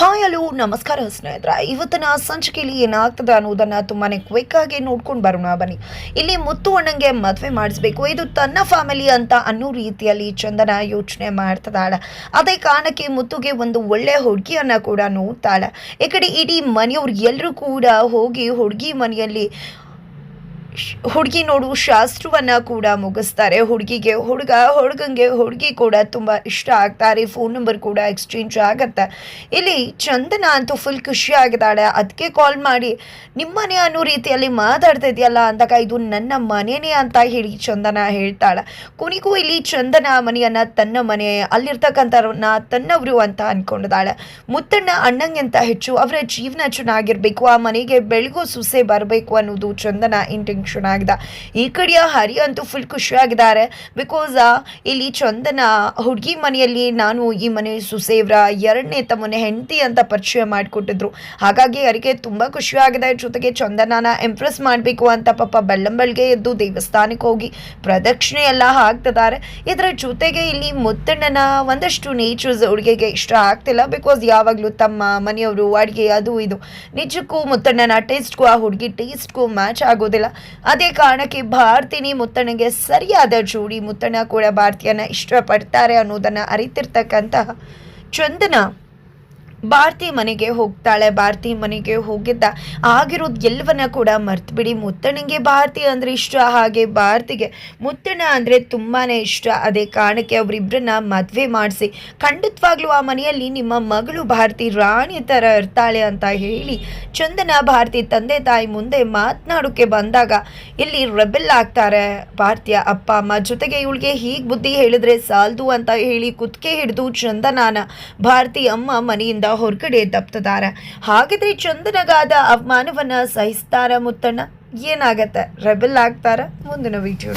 Hi, hello, ನಮಸ್ಕಾರ ಸ್ನೇಹಿತರ. ಇವತ್ತಿನ ಸಂಚಿಕೆಯಲ್ಲಿ ಏನಾಗ್ತದೆ ಅನ್ನೋದನ್ನು ತುಂಬಾನೇ ಕ್ವಿಕ್ ಆಗಿ ನೋಡ್ಕೊಂಡು ಬರೋಣ. ಬನ್ನಿ. ಇಲ್ಲಿ ಮುತ್ತು ಅಣ್ಣಂಗೆ ಮದುವೆ ಮಾಡಿಸ್ಬೇಕು. ಇದು ತನ್ನ ಫ್ಯಾಮಿಲಿ ಅಂತ ಅನ್ನೋ ರೀತಿಯಲ್ಲಿ ಚಂದನ ಯೋಚನೆ ಮಾಡ್ತದಾಳ ಅದೇ ಕಾರಣಕ್ಕೆ ಮುತ್ತುಗೆ ಒಂದು ಒಳ್ಳೆ ಹುಡುಗಿಯನ್ನ ಕೂಡ ನೋಡ್ತಾಳೆ. ಈ ಕಡೆ ಇಡೀ ಮನೆಯವ್ರು ಎಲ್ಲರೂ ಕೂಡ ಹೋಗಿ ಹುಡುಗಿ ಮನೆಯಲ್ಲಿ ಹುಡುಗಿ ನೋಡು, ಶಾಸ್ತ್ರವನ್ನು ಕೂಡ ಮುಗಿಸ್ತಾರೆ. ಹುಡುಗಿಗೆ ಹುಡುಗ, ಹುಡುಗಂಗೆ ಹುಡುಗಿ ಕೂಡ ತುಂಬ ಇಷ್ಟ ಆಗ್ತಾರೆ. ಫೋನ್ ನಂಬರ್ ಕೂಡ ಎಕ್ಸ್ಚೇಂಜ್ ಆಗತ್ತೆ. ಇಲ್ಲಿ ಚಂದನ ಅಂತೂ ಫುಲ್ ಖುಷಿ ಆಗಿದ್ದಾಳೆ ಅದಕ್ಕೆ ಕಾಲ್ ಮಾಡಿ, ನಿಮ್ಮನೆ ಅನ್ನೋ ರೀತಿಯಲ್ಲಿ ಮಾತಾಡ್ತಾ ಇದೆಯಲ್ಲ ಅಂದಾಗ ಇದು ನನ್ನ ಮನೆನೇ ಅಂತ ಹೇಳಿ ಚಂದನ ಹೇಳ್ತಾಳೆ. ಕೊನೆಗೂ ಇಲ್ಲಿ ಚಂದನ ಮನೆಯನ್ನು ತನ್ನ ಮನೆ, ಅಲ್ಲಿರ್ತಕ್ಕಂಥವ್ರನ್ನ ತನ್ನವರು ಅಂತ ಅಂದ್ಕೊಂಡಿದ್ದಾಳೆ ಮುತ್ತಣ್ಣ ಅಣ್ಣಂಗಿಂತ ಹೆಚ್ಚು ಅವರ ಜೀವನ ಚೆನ್ನಾಗಿರ್ಬೇಕು. ಆ ಮನೆಗೆ ಬೆಳಗು ಸುಸೆ ಬರಬೇಕು ಅನ್ನೋದು ಚಂದನ ಇಂಟೆನ್ಷನ್ ಆಗಿದೆ ಈ ಕಡೆಯ ಹರಿ ಅಂತೂ ಫುಲ್ ಖುಷಿಯಾಗಿದ್ದಾರೆ. ಬಿಕಾಸ್ ಇಲ್ಲಿ ಚಂದನ ಹುಡುಗಿ ಮನೆಯಲ್ಲಿ ನಾನು ಈ ಮನೆ ಸುಸೇವ್ರ ಎರಡನೇ ತಮ್ಮನೆ ಹೆಂಡತಿ ಅಂತ ಪರಿಚಯ ಮಾಡಿಕೊಟ್ಟಿದ್ರು. ಹಾಗಾಗಿ ಅವರಿಗೆ ತುಂಬ ಖುಷಿಯಾಗಿದೆ. ಜೊತೆಗೆ ಚಂದನನ ಇಂಪ್ರೆಸ್ ಮಾಡಬೇಕು ಅಂತ ಪಾಪ ಬೆಳ್ಳಂಬಳಿಗೆ ಎದ್ದು ದೇವಸ್ಥಾನಕ್ಕೆ ಹೋಗಿ ಪ್ರದಕ್ಷಿಣೆ ಎಲ್ಲ ಹಾಕ್ತಿದ್ದಾರೆ. ಇದರ ಜೊತೆಗೆ ಇಲ್ಲಿ ಮುತ್ತಣ್ಣನ ಒಂದಷ್ಟು ನೇಚರ್ಸ್ ಹುಡುಗಿಗೆ ಇಷ್ಟ ಆಗ್ತಿಲ್ಲ. ಬಿಕಾಸ್ ಯಾವಾಗಲೂ ತಮ್ಮ ಮನೆಯವರು ಅಡುಗೆ ಅದು ಇದು. ನಿಜಕ್ಕೂ ಮುತ್ತಣ್ಣನ ಟೇಸ್ಟ್ಗೂ ಆ ಹುಡುಗಿ ಟೇಸ್ಟ್ಗೂ ಮ್ಯಾಚ್ ಆಗೋದಿಲ್ಲ. ಅದೇ ಕಾರಣಕ್ಕೆ ಭಾರತಿನಿ ಮುತ್ತಣ್ಣಗೆ ಸರಿಯಾದ ಜೋಡಿ ಮುತ್ತಣ್ಣ ಕೂಡ ಭಾರತೀಯನ ಇಷ್ಟಪಡ್ತಾರೆ ಅನ್ನೋದನ್ನು ಅರಿತಿರ್ತಕ್ಕಂತಹ ಚಂದನ ಭಾರತಿ ಮನೆಗೆ ಹೋಗ್ತಾಳೆ. ಭಾರತಿ ಮನೆಗೆ ಹೋಗಿದ್ದ ಆಗಿರೋದು ಎಲ್ಲವನ್ನ ಕೂಡ ಮರ್ತು ಬಿಡಿ. ಮುತ್ತಣ್ಣಂಗೆ ಭಾರತಿ ಅಂದರೆ ಇಷ್ಟ. ಹಾಗೆ ಭಾರತಿಗೆ ಮುತ್ತಣ್ಣ ಅಂದರೆ ತುಂಬಾ ಇಷ್ಟ. ಅದೇ ಕಾರಣಕ್ಕೆ ಅವರಿಬ್ಬರನ್ನ ಮದುವೆ ಮಾಡಿಸಿ ಖಂಡಿತವಾಗ್ಲೂ ಆ ಮನೆಯಲ್ಲಿ ನಿಮ್ಮ ಮಗಳು ಭಾರತಿ ರಾಣಿ ಥರ ಇರ್ತಾಳೆ ಅಂತ ಹೇಳಿ ಚಂದನ ಭಾರತಿ ತಂದೆ ತಾಯಿ ಮುಂದೆ ಮಾತನಾಡೋಕ್ಕೆ ಬಂದಾಗ ಇಲ್ಲಿ ರೆಬೆಲ್ ಆಗ್ತಾರೆ. ಭಾರತಿಯ ಅಪ್ಪ ಅಮ್ಮ ಜೊತೆಗೆ ಇವಳಿಗೆ ಹೀಗೆ ಬುದ್ಧಿ ಹೇಳಿದ್ರೆ ಸಾಲದು ಅಂತ ಹೇಳಿ ಕುತ್ತಿಗೆ ಹಿಡಿದು ಚಂದನಾನ ಭಾರತಿ ಅಮ್ಮ ಮನೆಯಿಂದ ಹೊರಗಡೆ ತಪ್ತದಾರ ಹಾಗಿದ್ರೆ ಚಂದನಗಾದ ಅವಮಾನವನ್ನ ಸಹಿಸ್ತಾರ ಮುತ್ತಣ್ಣ? ಏನಾಗತ್ತೆ? ರೆಬೆಲ್ ಆಗ್ತಾರ? ಮುಂದಿನ ವಿಡಿಯೋ